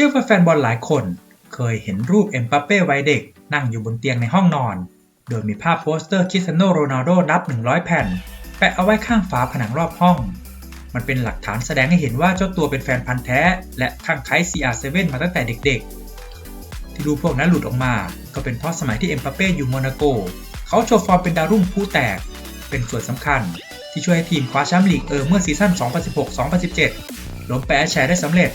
ชื่อว่าแฟนบอลหลายคน เคยเห็นรูปเอ็มบัปเป้วัยเด็ก นั่งอยู่บนเตียงในห้องนอน โดยมีภาพโปสเตอร์คริสเตียโนโรนัลโดนับ 100 แผ่น แปะเอาไว้ข้างฝาผนังรอบห้อง มันเป็นหลักฐานแสดงให้เห็นว่าเจ้าตัวเป็นแฟนพันธ์แท้ และข้างไคล้ CR7 มาตั้งแต่เด็กๆ ที่รูปพวกนั้นหลุดออกมา ก็เป็นเพราะสมัยที่เอ็มบัปเป้อยู่โมนาโก เขาโชว์ฟอร์มเป็นดาวรุ่งผู้แตก เป็นส่วนสำคัญ ที่ช่วยให้ทีมคว้าแชมป์ลีกเออเมื่อซีซั่น2016-2017ล้มแปะแชร์ได้สำเร็จ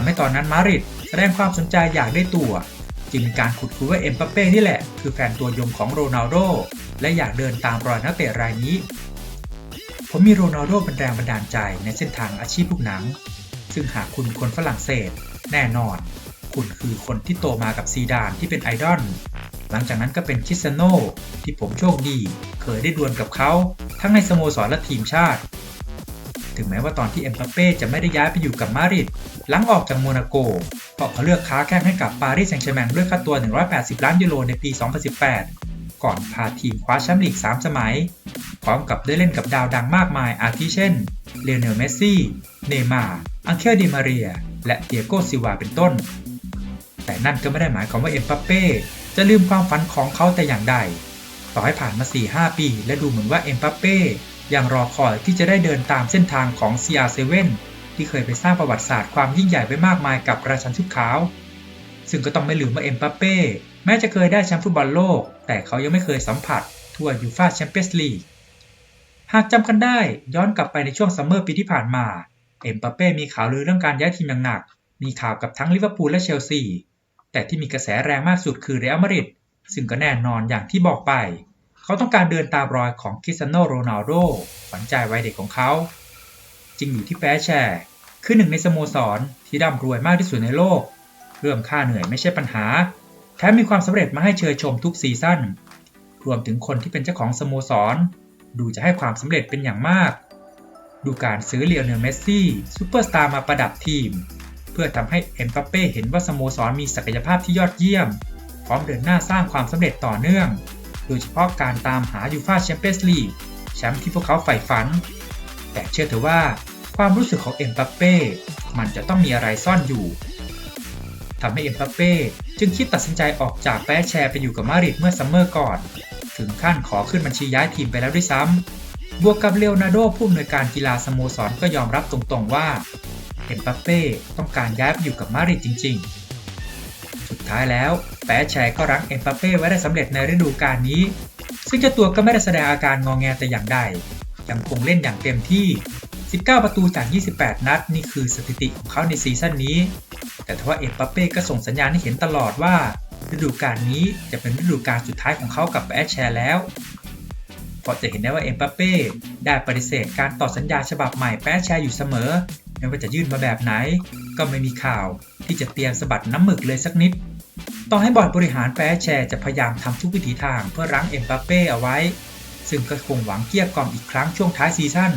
ทำให้ตอนนั้นมาริดแสดงความสนใจอยากได้ตัว จึงมีการขุดคุยว่าเอ็มบัปเป้นี่แหละ คือแฟนตัวยงของโรนัลโดและอยากเดินตามรอยนักเตะรายนี้ ผมมีโรนัลโดเป็นแรงบันดาลใจในเส้นทางอาชีพลูกหนัง ซึ่งหากคุณเป็นคนฝรั่งเศส แน่นอน คุณคือคนที่โตมากับซีดานที่เป็นไอดอลหลังจากนั้นก็เป็นคิสซโนที่ผมโชคดี เคยได้ดวลกับเขา ทั้งในสโมสรและทีมชาติ ถึงแม้ว่าตอนที่เอ็มบัปเป้จะไม่ได้ย้ายไปอยู่กับมาดริดหลังออกจากโมนาโกเพราะเขาเลือกค้าแข้งให้กับปารีสแซงต์แชร์แมงด้วยค่าตัว 180 ล้านยูโรในปี 2018 ก่อนพาทีมคว้าแชมป์ลีก 3 สมัย พร้อมกับได้เล่นกับดาวดังมากมาย อาทิเช่นเลโอเนลเมสซี่ เนมาร์อังเคลดิมาเรีย และเตียโกซิวาเป็นต้น แต่นั่นก็ไม่ได้หมายความว่าเอ็มบัปเป้จะลืมความฝันของเขาแต่อย่างใด ต่อให้ผ่านมา 4-5 ปี และดูเหมือนว่าเอ็มบัปเป้ ยังรอคอยที่จะได้เดินตามเส้นทางของ CR7 ที่เคยไปสร้างประวัติศาสตร์ความยิ่งใหญ่ไว้มากมายกับระชันชุดขาว ซึ่งก็ต้องไม่ลืมว่าเอ็มบัปเป้แม้จะเคยได้แชมป์ฟุตบอลโลก แต่เขายังไม่เคยสัมผัสทั่วยูฟาแชมเปี้ยนส์ลีกหากจำกันได้ย้อนกลับไปในช่วงซัมเมอร์ปีที่ผ่านมา เอ็มบัปเป้มีข่าวลือเรื่องการย้ายทีมอย่างหนัก มีข่าวกับทั้งลิเวอร์พูลและเชลซีแต่ที่มีกระแสแรงมากสุดคือเรอัลมาดริดซึ่งก็แน่นอนอย่างที่บอกไป เขาต้องการเดินตามรอยของคริสเตียโนโรนัลโดฝันใจวัยเด็กของเขา จริงอยู่ที่แปแชร์ คือหนึ่งในสโมสรที่ร่ำรวยมากที่สุดในโลก เรื่องค่าเหนื่อยไม่ใช่ปัญหา แถมมีความสำเร็จมาให้เชยชมทุกซีซั่น รวมถึงคนที่เป็นเจ้าของสโมสร ดูจะให้ความสำเร็จเป็นอย่างมาก ดูการซื้อเลียวเนลเมสซี่ซูเปอร์สตาร์มาประดับทีม เพื่อทำให้เอ็มบัปเป้เห็นว่าสโมสรมีศักยภาพที่ยอดเยี่ยม พร้อมเดินหน้าสร้างความสำเร็จต่อเนื่อง โดยเฉพาะการตามหายูฟ่าแชมเปี้ยนส์ลีกแชมป์ที่พวกเขาใฝ่ฝัน แต่เชื่อเถอะว่าความรู้สึกของเอ็มบัปเป้ มันจะต้องมีอะไรซ่อนอยู่ทำให้เอ็มบัปเป้จึงคิดตัดสินใจออกจากแปแชร์ไปอยู่กับมาดริดเมื่อซัมเมอร์ก่อน ถึงขั้นขอขึ้นบัญชีย้ายทีมไปแล้วด้วยซ้ำบวกกับเลโอนาร์โดผู้อำนวยการกีฬาสโมสรก็ยอมรับตรงๆว่าเอ็มบัปเป้ต้องการย้ายไปอยู่กับมาดริดจริง ๆ สุดท้ายแล้ว แปแชร์ก็รั้งเอ็มบัปเป้ไว้ได้สำเร็จในฤดูกาลนี้ ซึ่งเจ้าตัวก็ไม่ได้แสดงอาการงองแงแต่อย่างใด ยังคงเล่นอย่างเต็มที่ 19 ประตูจาก 28 นัด นี่คือสถิติของเขาในซีซั่นนี้ แต่ทว่าเอ็มบัปเป้ก็ส่งสัญญาณให้เห็นตลอดว่า ฤดูกาลนี้จะเป็นฤดูกาลสุดท้ายของเขากับแอชแชร์แล้วเพราะจะเห็นได้ว่าเอ็มบัปเป้ได้ปฏิเสธการต่อสัญญาฉบับใหม่แปแชร์อยู่เสมอ ไม่ว่าจะยื่นมาแบบไหน ก็ไม่มีข่าวที่จะเตรียมสะบัดน้ำหมึกเลยสักนิด ต่อให้บอร์ดบริหารแปแชร์จะพยายามทำทุกวิถีทางเพื่อรั้งเอ็มบัปเป้เอาไว้ ซึ่งก็คงหวังเกลี้ยกล่อมอีกครั้งช่วงท้ายซีซั่น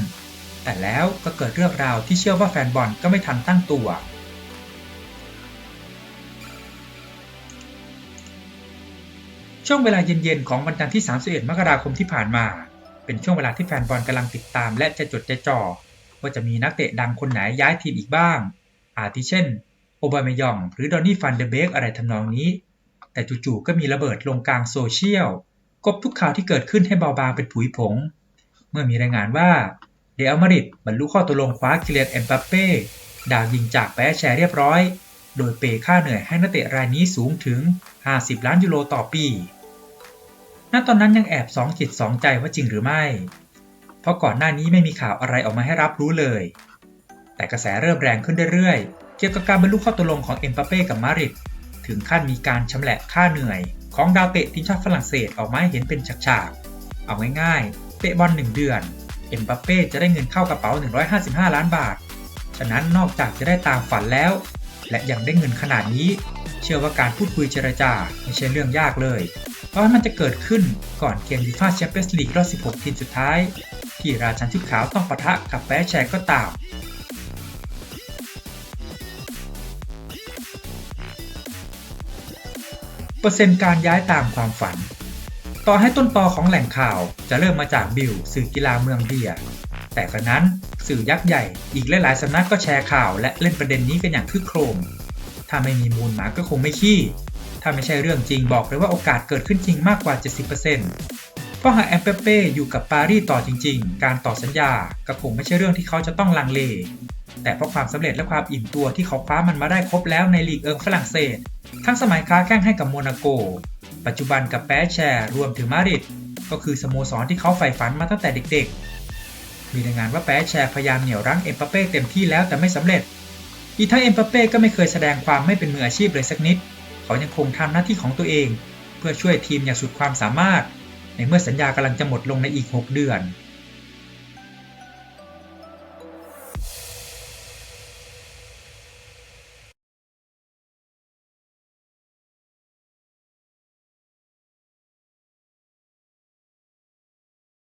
แต่แล้วก็เกิดเรื่องราวที่เชื่อว่าแฟนบอลก็ไม่ทันตั้งตัว ช่วงเวลาเย็นๆของวันจันทร์ที่ 31 มกราคมที่ผ่านมา เป็นช่วงเวลาที่แฟนบอลกำลังติดตามและจะจดจะจ่อว่าจะมีนักเตะดังคนไหนย้ายทีมอีกบ้าง อาทิเช่น โอบามายอง หรือดอนนี่ฟันเดเบกอะไรทำนองนี้ แต่จู่ๆก็มีระเบิดลงกลางโซเชียลกบทุกข่าวที่เกิดขึ้นให้เบาบางเป็นผุยผง เมื่อมีรายงานว่าเรอัลมาริดบรรลุข้อตกลงคว้าคิเลนเอ็มบัปเป้ดาวยิงจากแปะแชร์เรียบร้อย โดยเปค่าเหนื่อยให้นักเตะรายนี้สูงถึง 50 ล้านยูโรต่อปี ณ ตอนนั้นยังแอบสองจิตสองใจว่าจริงหรือไม่ เพราะก่อนหน้านี้ไม่มีข่าวอะไรออกมาให้รับรู้เลย แต่กระแสเริ่มแรงขึ้นเรื่อย เกี่ยวกับการบรรลุข้อตกลงของเอ็มบัปเป้กับมาริดถึงขั้นมีการชำแหละค่าเหนื่อย ของดาวเตะทีมชาติฝรั่งเศสออกมาให้เห็นเป็นฉากๆ เอาง่ายๆ เตะบอล1เดือนเอ็มบัปเป้จะได้เงินเข้ากระเป๋า 155 ล้านบาท ฉะนั้นนอกจากจะได้ตามฝันแล้ว และยังได้เงินขนาดนี้ เชื่อว่าการพูดคุยเจรจาไม่ใช่เรื่องยากเลยเพราะมันจะเกิดขึ้นก่อนเกมยูฟ่าแชมเปี้ยนส์ลีกรอบ 16 ทีมสุดท้าย ที่ราชันชุดขาวต้องปะทะกับแปะแชร์ก็ตาม เปอร์เซ็นต์การย้ายตามความฝัน ต่อให้ต้นตอของแหล่งข่าวจะเริ่มมาจากบิลสื่อกีฬาเมืองเบียแต่กระนั้นสื่อยักษ์ใหญ่อีกหลายๆสำนักก็แชร์ข่าวและเล่นประเด็นนี้กันอย่างคึกโครม ถ้าไม่มีมูลหมาก็คงไม่ขี้ ถ้าไม่ใช่เรื่องจริงบอกเลยว่าโอกาสเกิดขึ้นจริงมากกว่า 70%เพราะหากแอมเปเป้อยู่กับปารีสต่อจริง ๆ การต่อสัญญาก็คงไม่ใช่เรื่องที่เขาจะต้องลังเล แต่เพราะความสำเร็จและความอิ่มตัวที่เขาคว้ามันมาได้ครบแล้วในลีกเอิงฝรั่งเศส ทั้งสมัยค้าแข้งให้กับโมนาโก ปัจจุบันกับแปแชร์รวมถึงมาริดก็คือสโมสรที่เขาใฝ่ฝันมาตั้งแต่เด็กๆ มีรายงานว่าแปแชร์พยายามเหนี่ยวรั้งเอ็มบัปเป้เต็มที่แล้วแต่ไม่สำเร็จ อีกทั้งเอ็มบัปเป้ก็ไม่เคยแสดงความไม่เป็นมืออาชีพเลยสักนิด เขายังคงทำหน้าที่ของตัวเอง เพื่อช่วยทีมอย่างสุดความสามารถ ในเมื่อสัญญากำลังจะหมดลงในอีก 6 เดือน